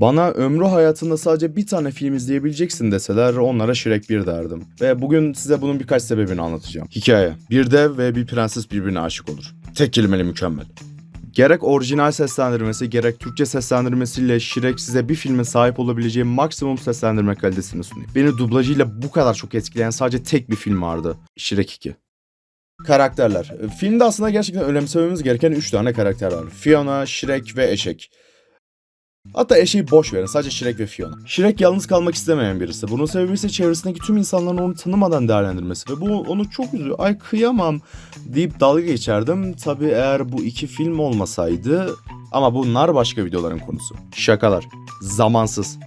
Bana ömrü hayatında sadece bir tane film izleyebileceksin deseler onlara Shrek 1 derdim. Ve bugün size bunun birkaç sebebini anlatacağım. Hikaye. Bir dev ve bir prenses birbirine aşık olur. Tek kelimeyle mükemmel. Gerek orijinal seslendirmesi gerek Türkçe seslendirmesiyle Shrek size bir filme sahip olabileceği maksimum seslendirme kalitesini sunuyor. Beni dublajıyla bu kadar çok etkileyen sadece tek bir film vardı. Shrek 2. Karakterler. Filmde aslında gerçekten önemsememiz gereken 3 tane karakter var. Fiona, Shrek ve Eşek. Hatta eşeği boş verin. Sadece Shrek ve Fiona. Shrek yalnız kalmak istemeyen birisi. Bunun sebebi ise çevresindeki tüm insanların onu tanımadan değerlendirmesi. Ve bu onu çok üzüyor. Ay kıyamam deyip dalga geçerdim. Tabi eğer bu iki film olmasaydı... Ama bunlar başka videoların konusu. Şakalar. Zamansız.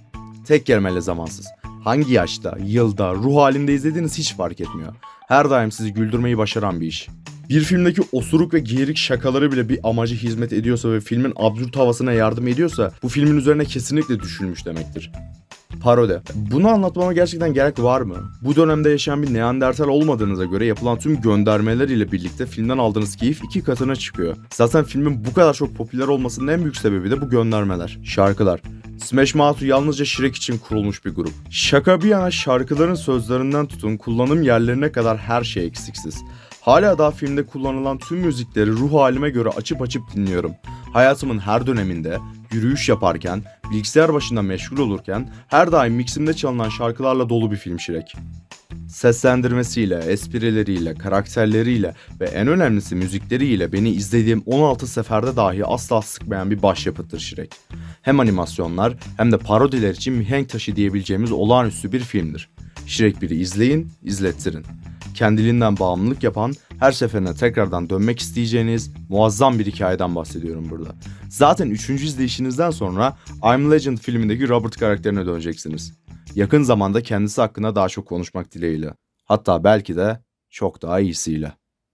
Tek kelimeyle zamansız. Hangi yaşta, yılda, ruh halinde izlediğiniz hiç fark etmiyor. Her daim sizi güldürmeyi başaran bir iş. Bir filmdeki osuruk ve geyirik şakaları bile bir amacı hizmet ediyorsa ve filmin absürt havasına yardım ediyorsa bu filmin üzerine kesinlikle düşünülmüş demektir. Parodi. Bunu anlatmama gerçekten gerek var mı? Bu dönemde yaşayan bir Neandertal olmadığınıza göre yapılan tüm göndermeler ile birlikte filmden aldığınız keyif iki katına çıkıyor. Zaten filmin bu kadar çok popüler olmasının en büyük sebebi de bu göndermeler. Şarkılar. Smash Mouth'u yalnızca Shrek için kurulmuş bir grup. Şaka bir yana şarkıların sözlerinden tutun kullanım yerlerine kadar her şey eksiksiz. Hala daha filmde kullanılan tüm müzikleri ruh halime göre açıp açıp dinliyorum. Hayatımın her döneminde, yürüyüş yaparken, bilgisayar başında meşgul olurken her daim miximde çalınan şarkılarla dolu bir film Shrek. Seslendirmesiyle, esprileriyle, karakterleriyle ve en önemlisi müzikleriyle beni izlediğim 16 seferde dahi asla sıkmayan bir başyapıttır Shrek. Hem animasyonlar hem de parodiler için mihenk taşı diyebileceğimiz olağanüstü bir filmdir. Shrek 1'i izleyin, izlettirin. Kendiliğinden bağımlılık yapan, her seferine tekrardan dönmek isteyeceğiniz muazzam bir hikayeden bahsediyorum burada. Zaten 3. izleyişinizden sonra I'm Legend filmindeki Robert karakterine döneceksiniz. Yakın zamanda kendisi hakkında daha çok konuşmak dileğiyle. Hatta belki de çok daha iyisiyle.